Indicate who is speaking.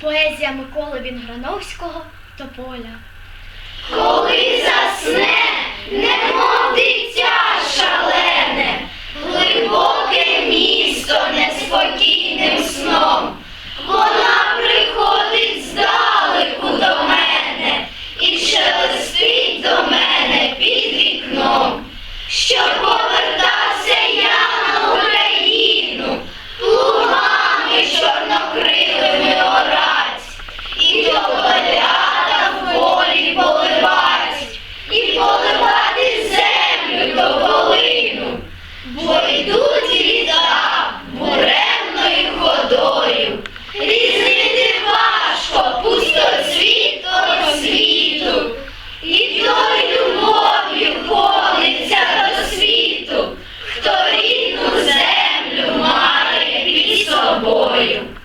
Speaker 1: Поезія Миколи Вінграновського Тополя.
Speaker 2: Коли засне, немов дитя шалене, глибоке місто неспокійним сном. Вона приходить здалеку до мене і шелестить до мене під вікном. Що Oh boy!